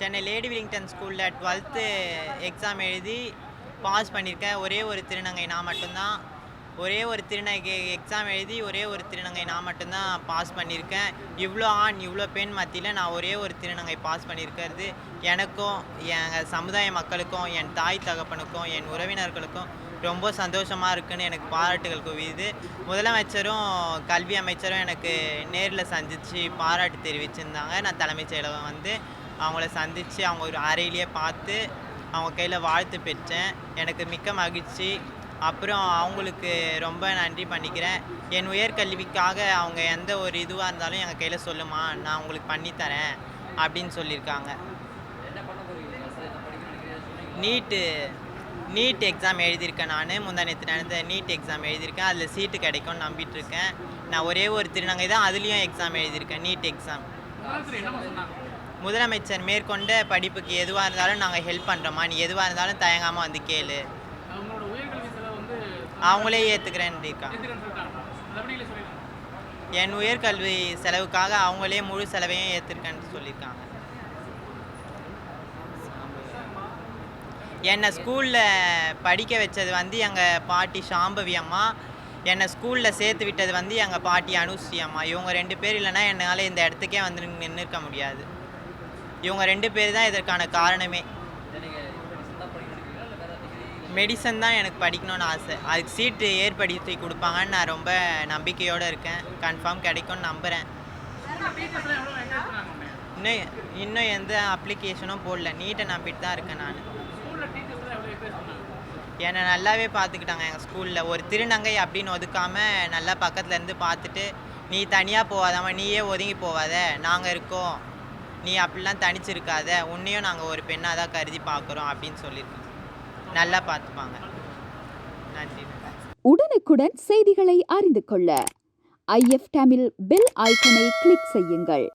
Chennai Lady Willingdon ஸ்கூலில் twelfth exam எழுதி pass பண்ணியிருக்கேன். ஒரே ஒரு திருநங்கை நான் மட்டும்தான். ஒரே ஒரு திருநங்கை எக்ஸாம் எழுதி ஒரே ஒரு திருநங்கை நான் மட்டும்தான் பாஸ் பண்ணியிருக்கேன். இவ்வளோ ஆண் இவ்வளோ பெண் மத்தியில் நான் ஒரே ஒரு திருநங்கை பாஸ் பண்ணியிருக்கிறது. எனக்கும் எங்கள் சமுதாய மக்களுக்கும் என் தாய் தகப்பனுக்கும் என் உறவினர்களுக்கும் ரொம்ப சந்தோஷமாக இருக்குன்னு எனக்கு பாராட்டுகள் குவியுது. முதலமைச்சரும் கல்வி அமைச்சரும் எனக்கு நேரில் சந்தித்து பாராட்டு தெரிவிச்சிருந்தாங்க. நான் தலைமைச் செயலகம் வந்து அவங்கள சந்தித்து அவங்க ஒரு அறையிலேயே பார்த்து அவங்க கையில் வாழ்த்து பெற்றேன். எனக்கு மிக்க மகிழ்ச்சி. அப்புறம் அவங்களுக்கு ரொம்ப நன்றி பண்ணிக்கிறேன். என் உயர்கல்விக்காக அவங்க எந்த ஒரு இதுவாக இருந்தாலும் எங்கள் கையில் சொல்லுமா நான் உங்களுக்கு பண்ணித்தரேன் அப்படின்னு சொல்லியிருக்காங்க. நீட்டு நீட் எக்ஸாம் எழுதியிருக்கேன் நான். முந்தானத்து நடந்த நீட் எக்ஸாம் எழுதியிருக்கேன். அதில் சீட்டு கிடைக்கும்னு நம்பிட்டு இருக்கேன். நான் ஒரே ஒரு திருநங்கை தான் அதுலேயும் எக்ஸாம் எழுதியிருக்கேன் நீட் எக்ஸாம் முதலமைச்சர் மேற்கொண்ட படிப்புக்கு எதுவாக இருந்தாலும் நாங்கள் ஹெல்ப் பண்ணுறோமா நீ எதுவாக இருந்தாலும் தயங்காமல் வந்து கேளு. அவங்களே ஏற்றுக்கிறேன்னு என் உயர்கல்வி செலவுக்காக அவங்களே முழு செலவையும் ஏற்றிருக்கேன்னு சொல்லியிருக்காங்க. என்னை ஸ்கூலில் படிக்க வச்சது வந்து எங்கள் பாட்டி சாம்பவி அம்மா. என்னை ஸ்கூலில் சேர்த்து விட்டது வந்து எங்கள் பாட்டி அனுஸ்ரீ அம்மா. இவங்க ரெண்டு பேர் இல்லைன்னா என்னால் இந்த இடத்துக்கே வந்து நின்று இருக்க முடியாது. இவங்க ரெண்டு பேர் தான் இதற்கான காரணமே. மெடிசன் தான் எனக்கு படிக்கணும்னு ஆசை. அதுக்கு சீட்டு ஏற்படுத்தி கொடுப்பாங்கன்னு நான் ரொம்ப நம்பிக்கையோடு இருக்கேன். கன்ஃபார்ம் கிடைக்கும்னு நம்புகிறேன் இன்னும் இன்னும் எந்த அப்ளிகேஷனும் போடல. நீட்டை நம்பிட்டு தான் இருக்கேன் நான். என்னை நல்லாவே பார்த்துக்கிட்டாங்க எங்கள் ஸ்கூலில். ஒரு திருநங்கை அப்படின்னு ஒதுக்காமல் நல்லா பக்கத்துலேருந்து பார்த்துட்டு நீ தனியாக போகாதாம்மா. நீயே ஒதுங்கி போகாத. நாங்கள் இருக்கோம். நீ அப்படிலாம் தனிச்சிருக்காத. உன்னையும் நாங்கள் ஒரு பெண்ணாக தான் கருதி பார்க்குறோம் அப்படின்னு சொல்லியிருக்கோம் நல்லா பார்த்துப்பாங்க. நன்றி. உடனுக்குடன் செய்திகளை அறிந்து கொள்ள ஐஎஃப் தமிழ் பெல் ஐக்கனை கிளிக் செய்யுங்கள்.